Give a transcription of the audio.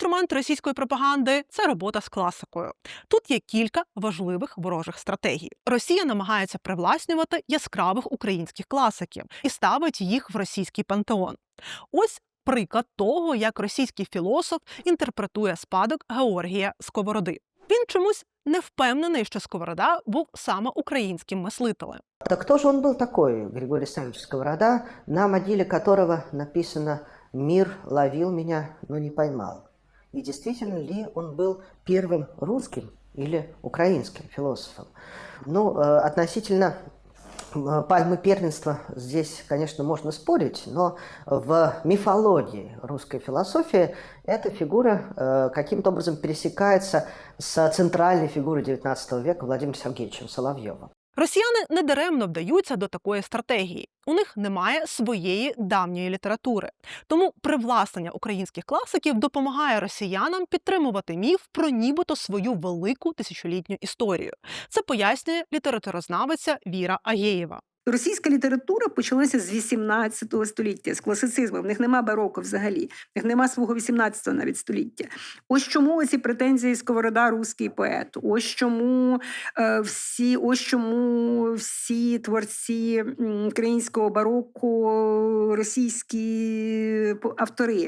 інструмент російської пропаганди це робота з класикою. Тут є кілька важливих ворожих стратегій. Росія намагається привласнювати яскравих українських класиків і ставить їх в російський пантеон. Ось приклад того, як російський філософ інтерпретує спадок Георгія Сковороди. Він чомусь не впевнений, що Сковорода був саме українським мислителем. Так кто же он был такой, Григорий Александрович Сковорода, на могиле которого написано «Мир ловил меня, но не поймал». И действительно ли он был первым русским или украинским философом? Ну, э, относительно э, пальмы первенства здесь, конечно, можно спорить, но в мифологии русской философии эта фигура э, каким-то образом пересекается с центральной фигурой XIX века Владимиром Сергеевичем Соловьевым. Росіяни недаремно вдаються до такої стратегії. У них немає своєї давньої літератури. Тому привласнення українських класиків допомагає росіянам підтримувати міф про нібито свою велику тисячолітню історію. Це пояснює літературознавиця Віра Агєєва. Російська література почалася з 18 століття, з класицизму. В них нема бароко взагалі, в них нема свого 18 навіть століття. Ось чому ці претензії Сковорода руський поет. Ось чому е, всі, ось чому всі творці українського бароко, російські автори.